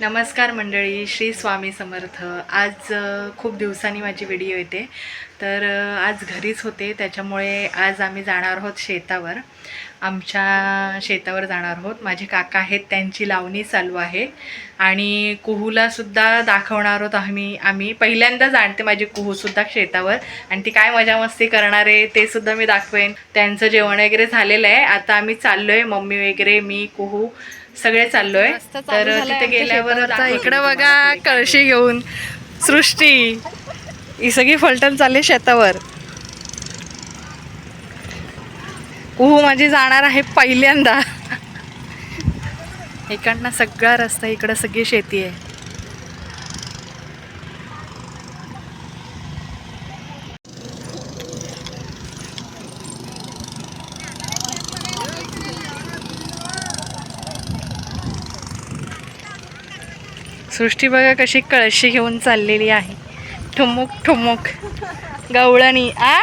नमस्कार मंडळी श्री स्वामी समर्थ. आज खूप दिवसांनी माझी व्हिडिओ येते. तर आज घरीच होते त्याच्यामुळे आज आम्ही जाणार आहोत शेतावर. आमच्या शेतावर जाणार आहोत. माझे काका आहेत त्यांची लावणी चालू आहे. आणि कुहूलासुद्धा दाखवणार आहोत आम्ही. आम्ही पहिल्यांदा जाणते माझी कुहूसुद्धा शेतावर. आणि ती काय मजा मस्ती करणार आहे ते सुद्धा मी दाखवेन. त्यांचं जेवण वगैरे झालेलं आहे. आता आम्ही चाललो आहे मम्मी वगैरे मी कुहू. सगळे चाललोय. तर तिथे गेल्यावर इकडे बघा कळशी घेऊन. सृष्टी. ही सगळी फलटण चालली शेतावर. उहू माझी जाणार आहे पहिल्यांदा. इकडनं सगळा रस्ता इकडं सगळी शेती आहे. सृष्टी बघा कशी कळशी घेऊन चाललेली आहे. ठुमुक ठुमुक. गवळणी. आ?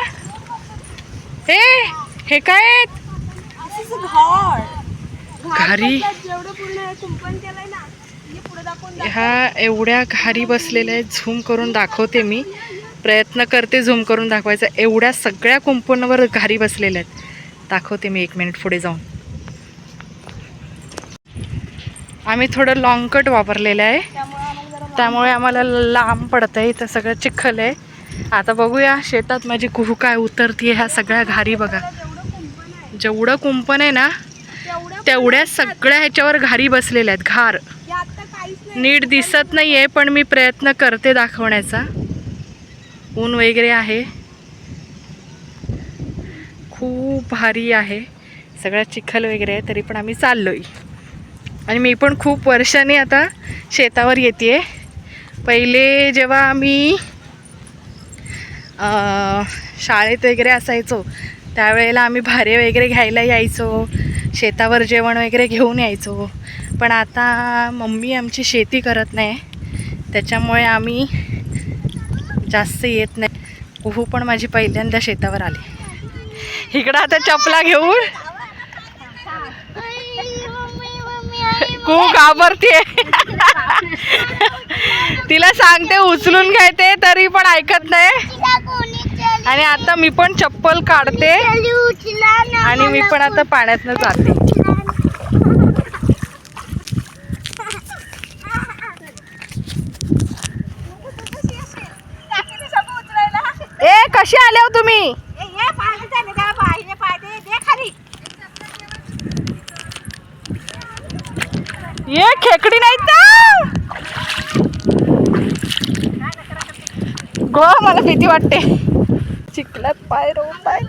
हे हे काय? घारी? ह्या एवढ्या घारी बसलेल्या आहेत झूम करून दाखवते मी. प्रयत्न करते झूम करून दाखवायचा. एवढ्या सगळ्या कुंपणावर घारी बसलेल्या आहेत. दाखवते मी एक मिनिट पुढे जाऊन. आम्ही थोडं लॉंग कट वापरलेलं आहे. त्यामुळे आम्हाला लांब पडतं आहे इथं सगळं चिखल आहे. आता बघूया शेतात माझी कुहू काय उतरते ह्या सगळ्या घारी बघा. जेवढं कुंपण आहे ना तेवढ्या सगळ्या ह्याच्यावर घारी बसलेल्या आहेत घार. नीट दिसत नाही आहे पण मी प्रयत्न करते दाखवण्याचा. ऊन वगैरे आहे. खूप भारी आहे. सगळं चिखल वगैरे आहे तरी पण आम्ही चाललो आहे आणि मी पण खूप वर्षांनी आता शेतावर येते. पहिले जेव्हा आम्ही शाळेत वगैरे असायचो त्यावेळेला आम्ही भारे वगैरे घ्यायला यायचो शेतावर जेवण वगैरे घेऊन यायचो. पण आता मम्मी आमची शेती करत नाही. त्याच्यामुळे आम्ही जास्त येत नाही. कुहू पण माझी पहिल्यांदा शेतावर आली. इकडं आता चपला घेऊन खूप घाबरते तिला सांगते उचलून घ्यायते तरी पण ऐकत नाही. आणि आता मी पण चप्पल काढते. आणि मी पण आता पाण्यातनं जाते. ए कशी आले हो तुम्ही? ये खेकडी नाही तर. गो मला भीती वाटते. चिखलात पाय रो पाय.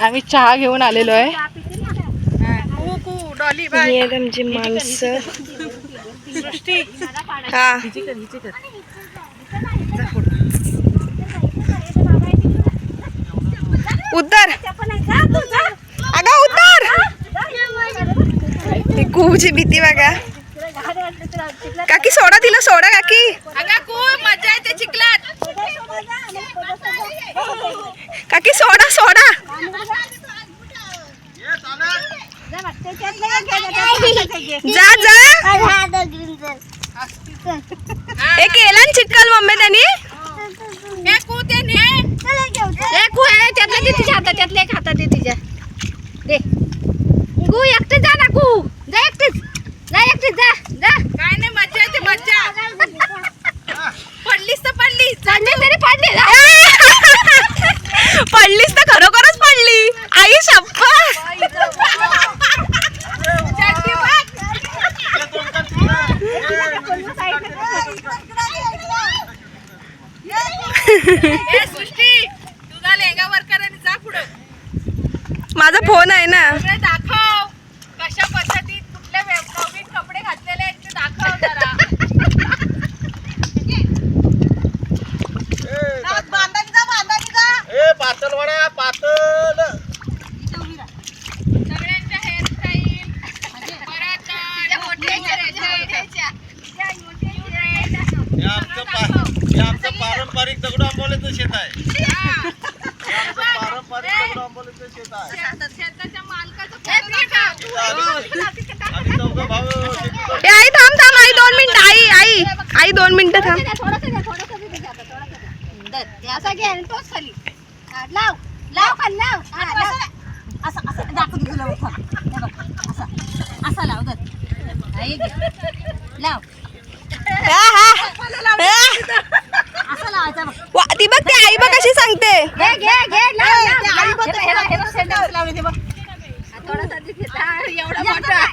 आम्ही चहा घेऊन आलेलो आहे. आमची माणसं. हा. उतर अगं उतर ती कुहूची भीती बघा. काकी सोडा तिला सोडा काकी. मजा येते चिखलात. काकी सोडा सोडा. जा जा हे केला ना चिक्कल मम्मी त्यांनी हे कू ते ने हे कू आहे त्यातलं दे तिच्या हातात त्यातलं एक हातात दे तिच्या दे कू एकटीच जा ना कू जा एकटीच जा एकटीच जा जा काय नाही मजा येते मजा पडलीस तर पडली चढली तरी पडली जा. पडलीस तर खरोखरच पडली आई शप्पा चढली बघ. ए सृष्टी तुझा लेंगा वर कर आणि जा पुढं माझा फोन आई थांब थांब आई दोन मिनिट आई आई आई दोन मिनिटं थांब असा लाव लाव लाव असं असं दाखवून असं लाव दर हा, एवढा मोठा.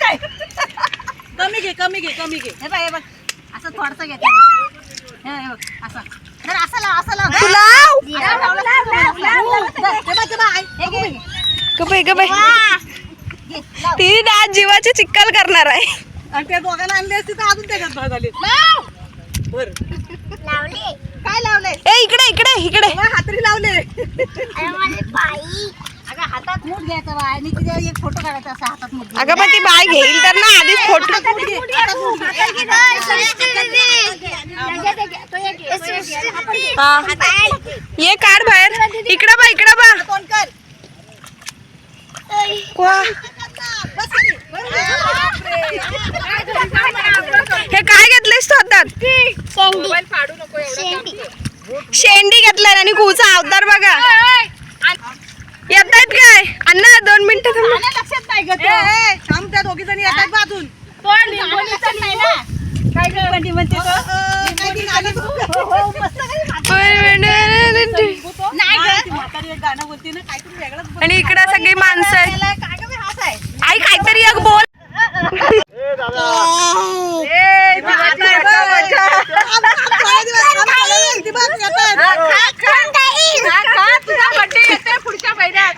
काय? कमी घे कमी घे कमी घे. हे बघ हे बघ. असं थोडंसं घे हे बघ. असं. जर असं लाव असं लाव. तू लाव. लाव, लाव, लाव, लाव, लाव, लाव. हे बघ, हे बघ, आई. हे घे, घे. गबाई गबाई घे, लाव. ती आज जीवाची चिक्कल करणार आहे. आणि त्या दोघांना आणले असते तर अजून त्याच्यात भाग झाले लाव. बर. काय लावलंय? ए इकडे इकडे इकडे. हातरी लावले हातात मूठ घ्यायचा बा आणि तिथे एक फोटो काढायचा असा हातात मूठ अगं पण ती बाय घेईल तर ना आधीच फोटो हा. ये काढ बाहेर. इकडं बा इकडं बा कोण कर. वा. हे काय घेतलेस तू हातात? शेंडी. घेतलाय आणि कुचा अवतार बघा. येत आहेत काय अण्णा दोन मिनिटं थांबा. लक्षात नाही ग थांब त्या दोघी जणी येतात बा अजून पण लिंबोणीचं नाही ना काय लिंबोणी म्हणते तो हो, हो, मस्त काही म्हातारी. नाही ग. म्हातारी एक गाणं बोलते ना काहीतरी वेगळंच आणि इकडं सगळी माणसं आहेत त्याला काय ग बे, हात आहे. आई काहीतरी एक बोल पुढच्या महिन्यात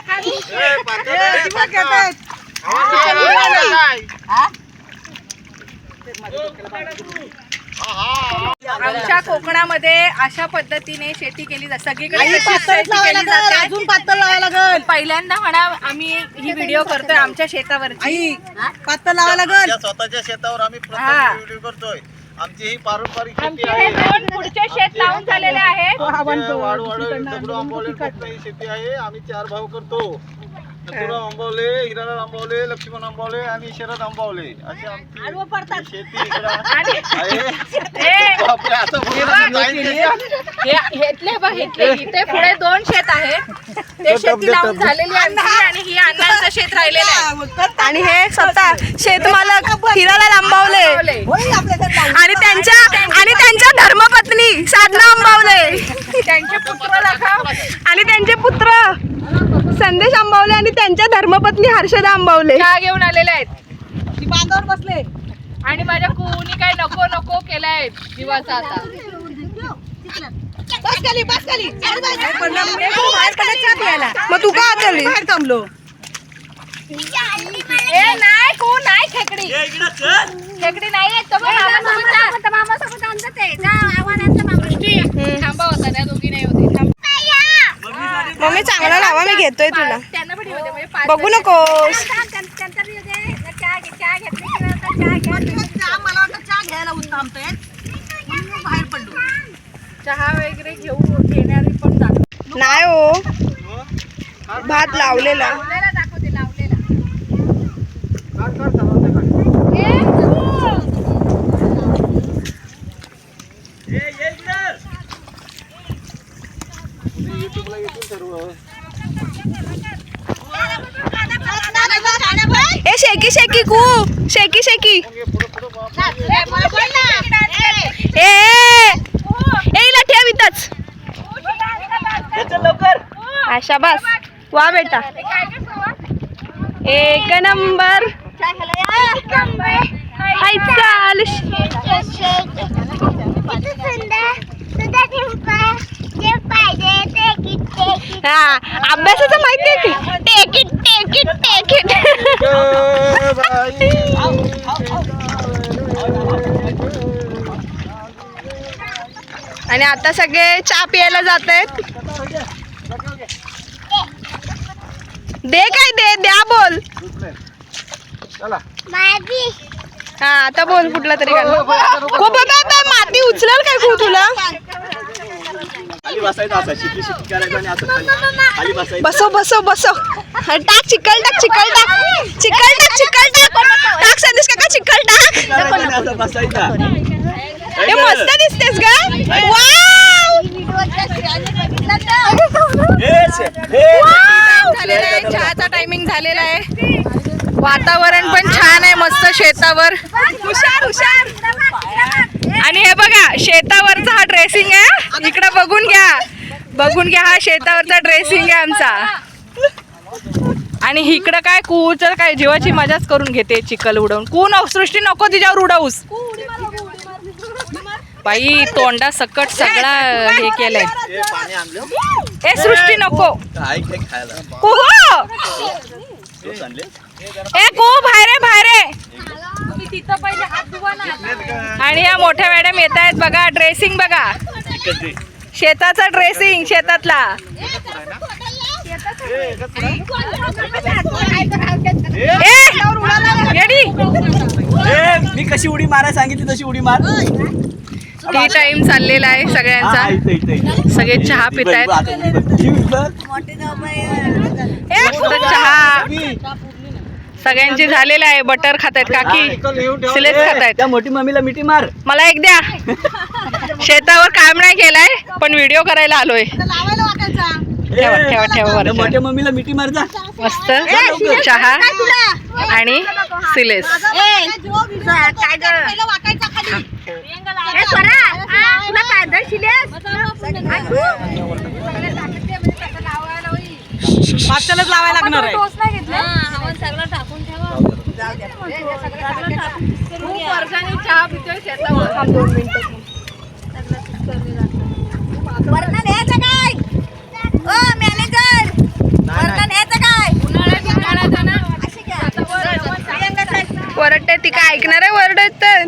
आमच्या कोकणामध्ये अशा पद्धतीने शेती केली जाते. सगळीकडे शेती केली जाते? अजून पातळ लावायला लागल. पहिल्यांदा म्हणा आम्ही ही व्हिडिओ करतोय आमच्या शेतावरची. आई पातळ लावायला लागल. स्वतःच्या शेतावर आम्ही. प्रथम व्हिडिओ करतोय. आमची ही पारंपरिक शेती आमचे हे आहे दोन पुढचे शेत लावून झालेले आहेत. आमच्या वाढ वाढ दगडू आंबवले फक्त ही शेती आहे. आम्ही चार भाऊ करतो. दगडूराव आंबवले हिरालाल आंबवले लक्ष्मण आंबवले आणि शरद आंबवले. अशी आमची शेती इकडं आहे हे बापरे, असं. हे- हेतले बघ हेतले. इथे पुढे दोन शेत आहेत ते शेती लावून झालेली आहे आमची आणि ही अण्णांचं शेत राहिलेलं आहे. आणि हे स्वतः शेतमालक हिराला लांबवले. आणि त्यांच्या आणि त्यांच्या धर्मपत्नी साधना अंबावले त्यांचे पुत्र आणि त्यांचे पुत्र संदेश अंबावले आणि त्यांच्या धर्मपत्नी हर्षदा अंबावले. चहा घेऊन आलेले आहेत. ती बांधावर बसले. आणि माझ्या कुणी काय नको नको केलाय जीवाचा आता. बस खाली बस खाली. मग तू का आता आली? बाहेर थांबलो. ए नाही कू नाही खेकडी. खेकडी नाही येत मामासोबत जा. थांबा होता त्या दोघी नाही होती. मम्मी चांगला लावा मी घेतोय तुला. म्हणजे बघू नकोस. चहा वगैरे घेऊ घेणारी पण नाही हो. भात लावलेला काढ, काढ, सर्वांचं काढ. युट्यूबला येतील सर्व ए शेकी शेकी कू शेकी शेकी. ए ए. ठेव इथंच. आशा बस. वा बेटा. एक नंबर. हाय चाल. हा अभ्यासाचं माहितीये की? Take it take it take it. आणि आता सगळे चहा प्यायला जात आहेत दे काय दे? द्या बोल. चला. हा आता बोल कुठला तरी गाणं. हो बाबा बाबा, माती उचलल काय खूप तुला? खाली बसायचं असं शिकी शिकी करायचं आणि असं खाली खाली बसायचं. बसो बसो बसो हा, टाक चिकल टाक चिकल टाक. चिकल टाक चिकल टाक. टाक संदेश काका चिखल टाक. असं बसायचा. हे मस्त दिसतेस ग. वाव. झालेला आहे. चहाचा टायमिंग झालेला आहे. वातावरण पण छान आहे मस्त शेतावर. हुशार हुशार. आणि हे बघा शेतावरचा हा ड्रेसिंग आहे इकडे बघून घ्या. बघून घ्या हा शेतावरचा ड्रेसिंग आहे आमचा. आणि इकडं काय कूच काय जीवाची मजाच करून घेते चिखल उडवून. कू सृष्टी नको तिच्यावर उडवूस. बाई तोंडा सकट सगळा हे केलंय. हे ए सृष्टी नको. कुहो? हे ए कू बाहेर आहे, आणि या मोठ्या मॅडम येत आहेत बघा ड्रेसिंग बघा. शेताचा ड्रेसिंग शेतातला. मी कशी उडी मारायला सांगितली तशी उडी मार. टी टाइम चाललेला आहे सगळ्यांचा? सगळे चहा पित आहेत मस्त चहा. सगळ्यांची झालेला आहे बटर खात आहेत काकी. सिलेक्ट खात आहेत त्या मोठी मम्मीला मिठी मार. मला एक द्या. शेतावर काम नाही केलाय पण व्हिडिओ करायला आलोय. ठेवा ठेवा ठेवा. मोठ्या मम्मीला मिठी मार जा. मस्त. चहा आणि सिलेस. काय पहिलं वाकायचा खाली. पाचशेलाच लावायला लागणार आहे. वरण काय? ओ मॅनेजर वरण काय? वरडते ती काय ऐकणार आहे वरडत तर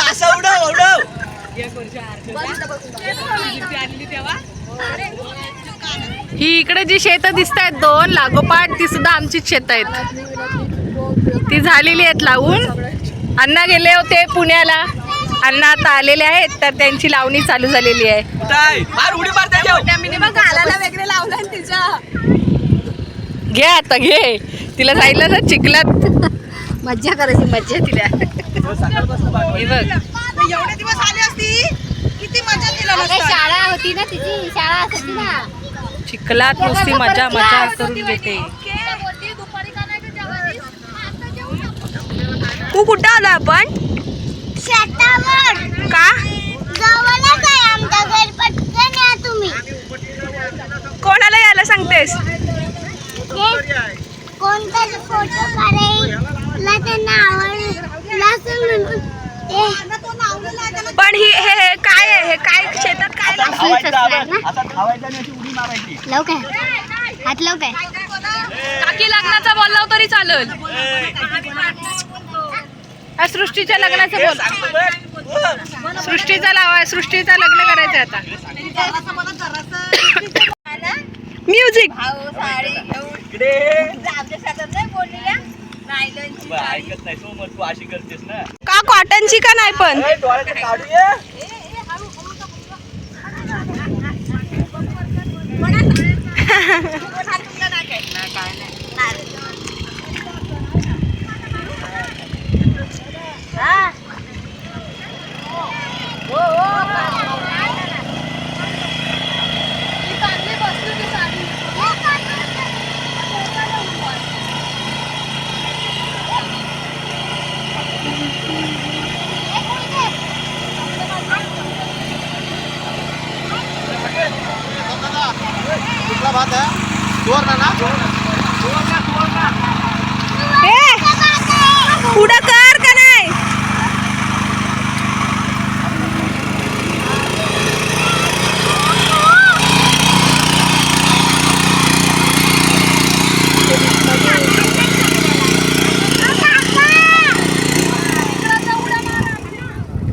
असा उडव उडव. ही इकडे जी शेतं दिसत आहेत दोन लागोपाठ ती सुद्धा आमचीच शेत आहेत. ती झालेली आहेत लावून. अण्णा गेले होते पुण्याला. अण्णा आता आलेले आहेत तर त्यांची लावणी चालू झालेली आहे. काय? मार उडी मार त्याच्यावर. घे आता घे. तिला जायला ना चिखलात. मज्जा करायची मज्जा तिला. हे बघ. एवढे दिवस आली असती? किती मजा दिला नसता शाळा होती ना तिची. शाळा असायची ना. चिखलात नुसती मजा मजा करून घेते. तू कुठं आलो आपण? शेतावर. का? जवळच आहे आमच्या घर. पटकन या तुम्ही. कोणाला यायला सांगतेस? कोणता फोटो काढायला त्यांना आवडला असं म्हणून ए, पण ही हे हे काय आहे? हे काय शेतात काय लाव- आता धावायचं आणि अशी उडी मारायची. लव काय हात लव काय काकी लग्नाचा बोलला तरी चालेल. हा, सृष्टीच्या लग्नाचं बोल. सृष्टीचा लावा सृष्टीचा लग्न करायचं आता. म्युझिक. इकडे. नाही बोललेल्या? बरं, ऐकत नाही सो मग तू अशी करतेस ना. का कॉटनची का नाही पण? ए, डोळ्यात काढूया कुठला भात आहे सुवर्ण ना हे पुढं कर का नाही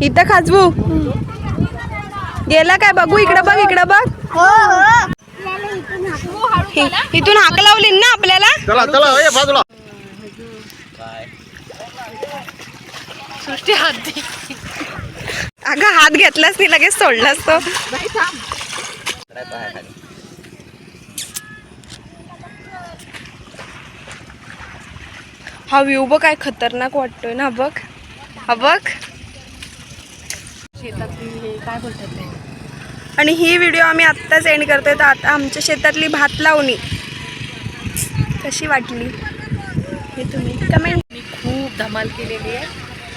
इथं खाजवू. गेला काय? बघू इकडं बघ इकडं बघ. हि- इथून हाक लावली ना आपल्याला? चला चला ए बाजूला. सृष्टी हात दे. अगं हात घेतलास ती लगेच सोडलास तो. हा व्ह्यू बघ काय खतरनाक वाटतोय ना बघ. हा बघ. शेतातली हे काय बोलतात ते? आणि ही व्हिडिओ आम्ही आत्ताच एंड करतोय. तर आता आमच्या शेतातली भात लावणी. कशी वाटली? हे तुम्ही कमेंट मी खूप धमाल केलेली आहे.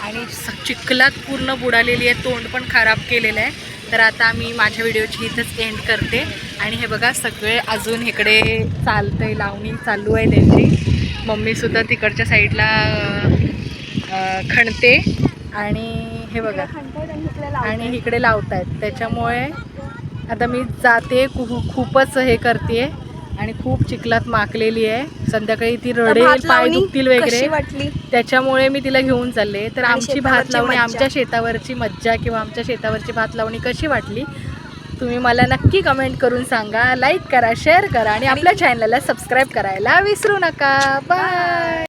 आणि स- चिखलात पूर्ण बुडालेली आहे. तोंड पण खराब केलेलं आहे. तर आता मी माझ्या व्हिडिओची इथंच एंड करते. आणि हे बघा सगळे अजून इकडे चालतंय. लावणी चालू आहे त्यांची. मम्मीसुद्धा तिकडच्या साईडला अं, खणते. आणि हे बघा. आणि इकडे लावतायत. त्याच्यामुळे आता मी जाते खूपच हे करते आणि खूप चिखलात माकलेली आहे. संध्याकाळी ती रडेल पाय दुखतील वगैरे. त्याच्यामुळे मी तिला घेऊन चालले. तर आमची भात लावणी. आमच्या शेतावरची मज्जा किंवा आमच्या शेतावरची भात लावणी कशी वाटली तुम्ही मला नक्की कमेंट करून सांगा. लाईक करा शेअर करा आणि आपल्या चॅनलला सबस्क्राईब करायला विसरू नका. बाय